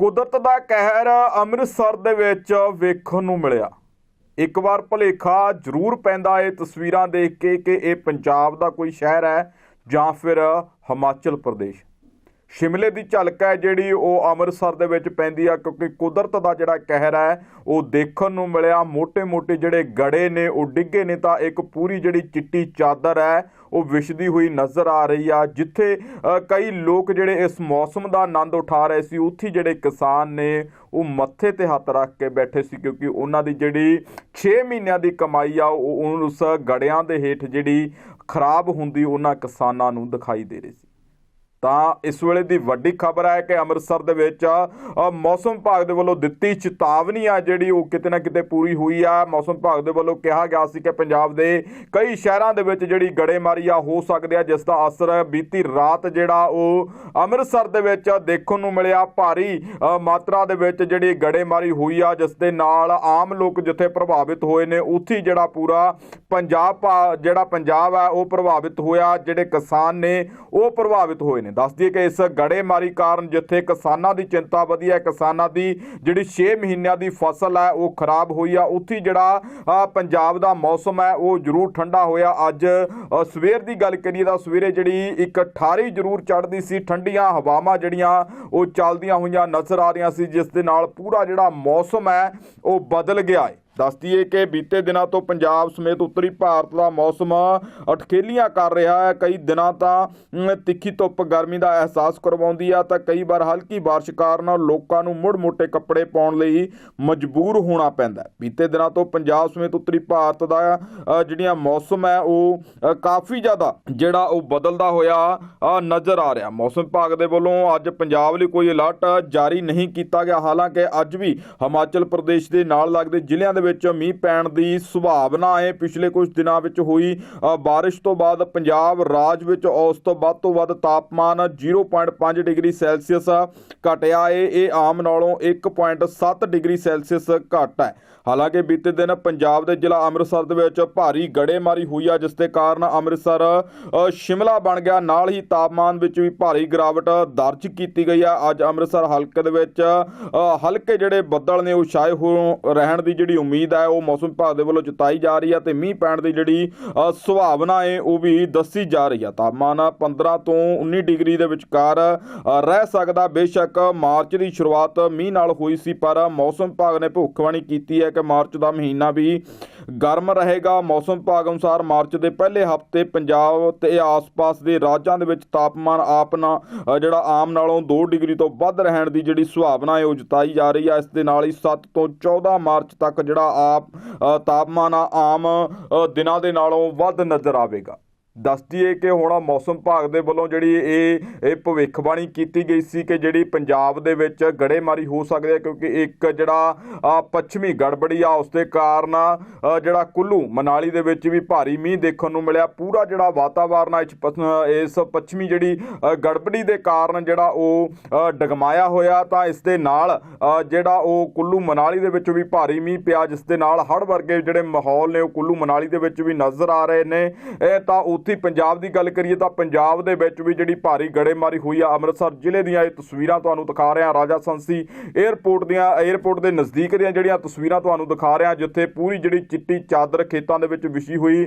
ਕੁਦਰਤ ਦਾ ਕਹਿਰ ਅੰਮ੍ਰਿਤਸਰ ਦੇ ਵਿੱਚ ਵੇਖਣ ਨੂੰ ਮਿਲਿਆ। ਇੱਕ ਵਾਰ ਭਲੇਖਾ ਜ਼ਰੂਰ ਪੈਂਦਾ ਇਹ ਤਸਵੀਰਾਂ ਦੇਖ ਕੇ ਕਿ ਇਹ ਪੰਜਾਬ ਦਾ ਕੋਈ ਸ਼ਹਿਰ ਹੈ ਜਾਂ ਫਿਰ ਹਿਮਾਚਲ ਪ੍ਰਦੇਸ਼। ਸ਼ਿਮਲੇ ਦੀ ਝਲਕ ਹੈ ਜਿਹੜੀ ਉਹ ਅੰਮ੍ਰਿਤਸਰ ਦੇ ਵਿੱਚ ਪੈਂਦੀ ਆ ਕਿਉਂਕਿ ਕੁਦਰਤ ਦਾ ਜਿਹੜਾ ਕਹਿਰ ਹੈ, ਉਹ ਦੇਖਣ ਨੂੰ ਮਿਲਿਆ। ਮੋٹے-ਮੋٹے ਜਿਹੜੇ ਗੜੇ ਨੇ, ਉਹ ਡਿੱਗੇ ਨੇ ਤਾਂ ਇੱਕ ਪੂਰੀ ਜਿਹੜੀ ਚਿੱਟੀ ਚਾਦਰ ਹੈ ਉਹ ਵਿਛਦੀ ਹੋਈ ਨਜ਼ਰ ਆ ਰਹੀ ਆ, ਜਿੱਥੇ ਕਈ ਲੋਕ ਜਿਹੜੇ ਇਸ ਮੌਸਮ ਦਾ ਆਨੰਦ ਉਠਾ ਰਹੇ ਸੀ, ਉੱਥੇ ਜਿਹੜੇ ਕਿਸਾਨ ਨੇ, ਉਹ ਮੱਥੇ ਤੇ ਹੱਥ ਰੱਖ ਕੇ ਬੈਠੇ ਸੀ, ਕਿਉਂਕਿ ਉਹਨਾਂ ਦੀ ਜਿਹੜੀ 6 ਮਹੀਨਿਆਂ ਦੀ ਕਮਾਈ ਆ, ਉਹ ਉਸ ਗੜਿਆਂ ਦੇ ਹੇਠ ਜਿਹੜੀ ਖਰਾਬ ਹੁੰਦੀ ਉਹਨਾਂ ਕਿਸਾਨਾਂ ਨੂੰ ਦਿਖਾਈ ਦੇ ਰਹੀ ਸੀ। ਤਾਂ ਇਸ ਵੇਲੇ ਦੀ ਵੱਡੀ ਖਬਰ ਹੈ ਕਿ ਅੰਮ੍ਰਿਤਸਰ ਦੇ ਵਿੱਚ ਮੌਸਮ ਵਿਭਾਗ ਦੇ ਵੱਲੋਂ ਦਿੱਤੀ ਚੇਤਾਵਨੀ ਆ ਜਿਹੜੀ ਉਹ ਕਿਤੇ ਨਾ ਕਿਤੇ ਪੂਰੀ ਹੋਈ ਆ। ਮੌਸਮ ਵਿਭਾਗ ਦੇ ਵੱਲੋਂ ਕਿਹਾ ਗਿਆ ਸੀ ਕਿ ਪੰਜਾਬ ਦੇ ਕਈ ਸ਼ਹਿਰਾਂ ਦੇ ਵਿੱਚ ਜਿਹੜੀ ਗੜੇਮਾਰੀ ਆ, ਹੋ ਸਕਦੇ ਆ, ਜਿਸ ਦਾ ਅਸਰ ਬੀਤੀ ਰਾਤ ਜਿਹੜਾ ਉਹ ਅੰਮ੍ਰਿਤਸਰ ਦੇ ਵਿੱਚ ਦੇਖਣ ਨੂੰ ਮਿਲਿਆ। ਭਾਰੀ ਮਾਤਰਾ ਦੇ ਵਿੱਚ ਜਿਹੜੀ ਗੜੇਮਾਰੀ ਹੋਈ ਆ, ਜਿਸ ਦੇ ਨਾਲ ਆਮ ਲੋਕ ਜਿੱਥੇ ਪ੍ਰਭਾਵਿਤ ਹੋਏ ਨੇ, ਉੱਥੇ ਜਿਹੜਾ ਪੂਰਾ ਪੰਜਾਬ ਭਾ- ਜਿਹੜਾ ਪੰਜਾਬ ਆ, ਉਹ ਪ੍ਰਭਾਵਿਤ ਹੋਇਆ। ਜਿਹੜੇ ਕਿਸਾਨ ਨੇ, ਉਹ ਪ੍ਰਭਾਵਿਤ ਹੋਏ ਨੇ। ਦੱਸ ਦਈਏ ਕਿ ਇਸ ਗੜੇਮਾਰੀ ਕਾਰਨ ਜਿੱਥੇ ਕਿਸਾਨਾਂ ਦੀ ਚਿੰਤਾ ਵਧੀ ਹੈ, ਕਿਸਾਨਾਂ ਦੀ ਜਿਹੜੀ 6 ਮਹੀਨਿਆਂ ਦੀ ਫਸਲ ਹੈ, ਉਹ ਖਰਾਬ ਹੋਈ ਆ। ਉੱਥੇ ਜਿਹੜਾ ਪੰਜਾਬ ਦਾ ਮੌਸਮ ਹੈ, ਉਹ ਜ਼ਰੂਰ ਠੰਡਾ ਹੋਇਆ। ਅੱਜ ਸਵੇਰ ਦੀ ਗੱਲ ਕਰੀਏ ਤਾਂ ਸਵੇਰੇ ਜਿਹੜੀ ਇੱਕ ਠਾਰੀ ਜ਼ਰੂਰ ਚੜ੍ਹਦੀ ਸੀ। ਠੰਡੀਆਂ ਹਵਾਵਾਂ ਜਿਹੜੀਆਂ, ਉਹ ਚੱਲਦੀਆਂ ਹੋਈਆਂ ਨਜ਼ਰ ਆ ਰਹੀਆਂ ਸੀ, ਜਿਸ ਦੇ ਨਾਲ ਪੂਰਾ ਜਿਹੜਾ ਮੌਸਮ ਹੈ, ਉਹ ਬਦਲ ਗਿਆ ਹੈ। ਦੱਸ ਦਈਏ ਕਿ ਬੀਤੇ ਦਿਨਾਂ ਤੋਂ ਪੰਜਾਬ ਸਮੇਤ ਉੱਤਰੀ ਭਾਰਤ ਦਾ ਮੌਸਮ ਅਟਖੇਲੀਆਂ ਕਰ ਰਿਹਾ ਹੈ। ਕਈ ਦਿਨਾਂ ਤਾਂ ਤਿੱਖੀ ਧੁੱਪ ਗਰਮੀ ਦਾ ਅਹਿਸਾਸ ਕਰਵਾਉਂਦੀ ਆ ਤਾਂ ਕਈ ਵਾਰ ਹਲਕੀ ਬਾਰਿਸ਼ ਕਾਰਨ ਲੋਕਾਂ ਨੂੰ ਮੁੜ ਮੋਟੇ ਕੱਪੜੇ ਪਾਉਣ ਲਈ ਮਜਬੂਰ ਹੋਣਾ ਪੈਂਦਾ ਬੀਤੇ ਦਿਨਾਂ ਤੋਂ ਪੰਜਾਬ ਸਮੇਤ ਉੱਤਰੀ ਭਾਰਤ ਦਾ ਜਿਹੜੀਆਂ ਮੌਸਮ ਹੈ, ਉਹ ਕਾਫੀ ਜ਼ਿਆਦਾ, ਜਿਹੜਾ ਉਹ ਬਦਲਦਾ ਹੋਇਆ ਨਜ਼ਰ ਆ ਰਿਹਾ। ਮੌਸਮ ਵਿਭਾਗ ਦੇ ਵੱਲੋਂ ਅੱਜ ਪੰਜਾਬ ਲਈ ਕੋਈ ਅਲਰਟ ਜਾਰੀ ਨਹੀਂ ਕੀਤਾ ਗਿਆ। ਹਾਲਾਂਕਿ ਅੱਜ ਵੀ ਹਿਮਾਚਲ ਪ੍ਰਦੇਸ਼ ਦੇ ਨਾਲ ਲੱਗਦੇ ਜ਼ਿਲ੍ਹਿਆਂ ਦੇ ਵਿੱਚ ਮੀਂਹ ਪੈਣ ਦੀ ਸੰਭਾਵਨਾ ਹੈ। ਪਿਛਲੇ ਕੁਝ ਦਿਨਾਂ ਵਿੱਚ ਹੋਈ ਬਾਰਿਸ਼ ਤੋਂ ਬਾਅਦ ਪੰਜਾਬ ਰਾਜ ਵਿੱਚ ਔਸਤ ਤੋਂ ਵੱਧ ਤੋਂ ਵੱਧ ਤਾਪਮਾਨ 0.5 ਡਿਗਰੀ ਸੈਲਸੀਅਸ ਘਟਿਆ ਹੈ। ਇਹ ਆਮ ਨਾਲੋਂ 1.7 ਡਿਗਰੀ ਸੈਲਸੀਅਸ ਘੱਟ ਹੈ। ਹਾਲਾਂਕਿ ਬੀਤੇ ਦਿਨ ਪੰਜਾਬ ਦੇ ਜ਼ਿਲ੍ਹਾ ਅੰਮ੍ਰਿਤਸਰ ਦੇ ਵਿੱਚ ਭਾਰੀ ਗੜੇਮਾਰੀ ਹੋਈ ਆ, ਜਿਸ ਦੇ ਕਾਰਨ ਅੰਮ੍ਰਿਤਸਰ ਸ਼ਿਮਲਾ ਬਣ ਗਿਆ। ਨਾਲ ਹੀ ਤਾਪਮਾਨ ਵਿੱਚ ਵੀ ਭਾਰੀ ਗਿਰਾਵਟ ਦਰਜ ਕੀਤੀ ਗਈ ਆ। ਅੱਜ ਅੰਮ੍ਰਿਤਸਰ ਹਲਕੇ ਦੇ ਵਿੱਚ ਹਲਕੇ ਜਿਹੜੇ ਬੱਦਲ ਨੇ, ਉਹ ਛਾਏ ਹੋ ਰਹਿਣ ਦੀ ਜਿਹੜੀ ਉਮੀਦ ਹੈ ਉਹ ਮੌਸਮ ਵਿਭਾਗ ਦੇ ਵੱਲੋਂ ਜਤਾਈ ਜਾ ਰਹੀ ਹੈ ਤੇ ਮੀਂਹ ਪੈਣ ਦੀ ਜਿਹੜੀ ਅ, ਸੰਭਾਵਨਾ ਹੈ ਉਹ ਵੀ ਦੱਸੀ ਜਾ ਰਹੀ ਹੈ। ਤਾਪਮਾਨ 15 ਤੋਂ 19 ਡਿਗਰੀ ਦੇ ਵਿਚਕਾਰ ਰਹਿ ਸਕਦਾ। ਬੇਸ਼ੱਕ ਮਾਰਚ ਦੀ ਸ਼ੁਰੂਆਤ ਮੀਂਹ ਨਾਲ ਹੋਈ ਸੀ ਪਰ ਮੌਸਮ ਵਿਭਾਗ ਨੇ ਭੁੱਖਬਾਣੀ ਕੀਤੀ ਹੈ ਕਿ ਮਾਰਚ ਦਾ ਮਹੀਨਾ ਵੀ ਗਰਮ ਰਹੇਗਾ। ਮੌਸਮ ਵਿਭਾਗ ਅਨੁਸਾਰ ਮਾਰਚ ਦੇ ਪਹਿਲੇ ਹਫ਼ਤੇ ਪੰਜਾਬ ਤੇ ਆਸ-ਪਾਸ ਦੇ ਰਾਜਾਂ ਦੇ ਵਿੱਚ ਤਾਪਮਾਨ ਆਪਣਾ ਅ, ਜਿਹੜਾ ਆਮ ਨਾਲੋਂ 2 ਡਿਗਰੀ ਤੋਂ ਵੱਧ ਰਹਿਣ ਦੀ ਜਿਹੜੀ ਸੁਭਾਵਨਾ ਹੈ ਉਹ ਜਤਾਈ ਜਾ ਰਹੀ ਹੈ। ਇਸ ਦੇ ਨਾਲ ਹੀ 7 ਤੋਂ 14 ਮਾਰਚ ਤੱਕ ਜਿਹੜਾ ਆਪ ਤਾਪਮਾਨ ਆਮ ਦਿਨਾਂ ਦੇ ਨਾਲੋਂ ਵੱਧ ਨਜ਼ਰ ਆਵੇਗਾ। ਦੱਸ ਦਈਏ ਕਿ ਹੁਣ ਮੌਸਮ ਵਿਭਾਗ ਦੇ ਵੱਲੋਂ ਜਿਹੜੀ ਇਹ ਇਹ ਭਵਿੱਖਬਾਣੀ ਕੀਤੀ ਗਈ ਸੀ ਕਿ ਜਿਹੜੀ ਪੰਜਾਬ ਦੇ ਵਿੱਚ ਗੜੇਮਾਰੀ ਹੋ ਸਕਦੀ ਹੈ ਕਿਉਂਕਿ ਇੱਕ ਜਿਹੜਾ ਪੱਛਮੀ ਗੜਬੜੀ ਆ, ਉਸ ਦੇ ਕਾਰਨ ਜਿਹੜਾ ਕੁੱਲੂ ਮਨਾਲੀ ਦੇ ਵਿੱਚ ਵੀ ਭਾਰੀ ਮੀਂਹ ਦੇਖਣ ਨੂੰ ਮਿਲਿਆ। ਪੂਰਾ ਜਿਹੜਾ ਵਾਤਾਵਰਨ ਆ, ਇਸ ਪੱਛ- ਇਸ ਪੱਛਮੀ ਜਿਹੜੀ ਗੜਬੜੀ ਦੇ ਕਾਰਨ ਜਿਹੜਾ ਉਹ ਡਗਮਾਇਆ ਹੋਇਆ। ਤਾਂ ਇਸ ਦੇ ਨਾਲ ਜਿਹੜਾ ਉਹ ਕੁੱਲੂ ਮਨਾਲੀ ਦੇ ਵਿੱਚ ਵੀ ਭਾਰੀ ਮੀਂਹ ਪਿਆ, ਜਿਸ ਦੇ ਨਾਲ ਹੜ੍ਹ ਵਰਗੇ ਜਿਹੜੇ ਮਾਹੌਲ ਨੇ, ਉਹ ਕੁੱਲੂ ਮਨਾਲੀ ਦੇ ਵਿੱਚ ਵੀ ਨਜ਼ਰ ਆ ਰਹੇ ਨੇ। ਇਹ ਤਾਂ ਉੱਥੇ ਪੰਜਾਬ ਦੀ ਗੱਲ ਕਰੀਏ ਤਾਂ ਪੰਜਾਬ ਦੇ ਵਿੱਚ ਵੀ ਜਿਹੜੀ ਭਾਰੀ ਗੜੇਮਾਰੀ ਹੋਈ ਆ, ਅੰਮ੍ਰਿਤਸਰ ਜ਼ਿਲ੍ਹੇ ਦੀਆਂ ਇਹ ਤਸਵੀਰਾਂ ਤੁਹਾਨੂੰ ਦਿਖਾ ਰਿਹਾ ਰਾਜਾ ਸੰਸੀ 에ਅਰਪੋਰਟ ਦੀਆਂ 에ਅਰਪੋਰਟ ਦੇ ਨਜ਼ਦੀਕ ਦੀਆਂ ਜਿਹੜੀਆਂ ਤਸਵੀਰਾਂ ਤੁਹਾਨੂੰ ਦਿਖਾ ਰਿਹਾ ਜਿੱਥੇ ਪੂਰੀ ਜਿਹੜੀ ਚਿੱਟੀ ਚਾਦਰ ਖੇਤਾਂ ਦੇ ਵਿੱਚ ਵਿਛੀ ਹੋਈ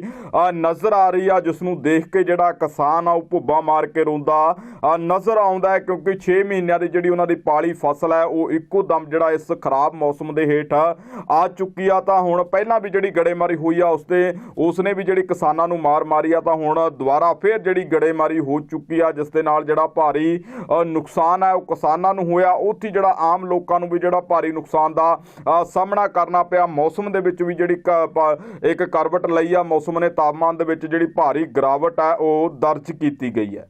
ਨਜ਼ਰ ਆ ਰਹੀ ਆ ਜਿਸ ਨੂੰ ਦੇਖ ਕੇ ਜਿਹੜਾ ਕਿਸਾਨ ਆ, ਉਹ ਭੁੱਬਾ ਮਾਰ ਕੇ ਰੋਂਦਾ। ਨਜ਼ਰ ਆਉਂਦਾ ਹੈ ਕਿਉਂਕਿ 6 ਮਹੀਨਿਆਂ ਦੀ ਜਿਹੜੀ ਉਹਨਾਂ ਦੀ ਪਾਲੀ ਫਸਲ ਹੈ, ਉਹ ਇੱਕੋ ਦਮ ਜਿਹੜਾ ਇਸ ਖਰਾਬ ਮੌਸਮ ਦੇ ਹੇਠ ਆ ਚੁੱਕੀ ਆ। ਤਾਂ ਹੁਣ ਪਹਿਲਾਂ ਵੀ ਜਿਹੜੀ ਗੜੇਮਾਰੀ ਹੋਈ ਆ, ਉਸ ਤੇ, ਉਸਨੇ ਵੀ ਜਿਹੜੀ ਕਿਸਾਨਾਂ ਨੂੰ ਮਾਰ ਮਾਰੀ ਆ, ਤਾਂ ਹੁਣ ਦੁਬਾਰਾ ਫੇਰ ਜਿਹੜੀ ਗੜੇਮਾਰੀ ਹੋ ਚੁੱਕੀ ਆ, ਜਿਸ ਦੇ ਨਾਲ ਜਿਹੜਾ ਭਾਰੀ ਨੁਕਸਾਨ ਹੈ ਉਹ ਕਿਸਾਨਾਂ ਨੂੰ ਹੋਇਆ। ਉੱਥੇ ਜਿਹੜਾ ਆਮ ਲੋਕਾਂ ਨੂੰ ਵੀ ਜਿਹੜਾ ਭਾਰੀ ਨੁਕਸਾਨ ਦਾ ਸਾਹਮਣਾ ਕਰਨਾ ਪਿਆ। ਮੌਸਮ ਦੇ ਵਿੱਚ ਵੀ ਜਿਹੜੀ ਕ- ਪ- ਇੱਕ ਕਰਵਟ ਲਈ ਆ। ਮੌਸਮ ਨੇ ਤਾਪਮਾਨ ਦੇ ਵਿੱਚ ਜਿਹੜੀ ਭਾਰੀ ਗਿਰਾਵਟ ਹੈ ਉਹ ਦਰਜ ਕੀਤੀ ਗਈ ਹੈ।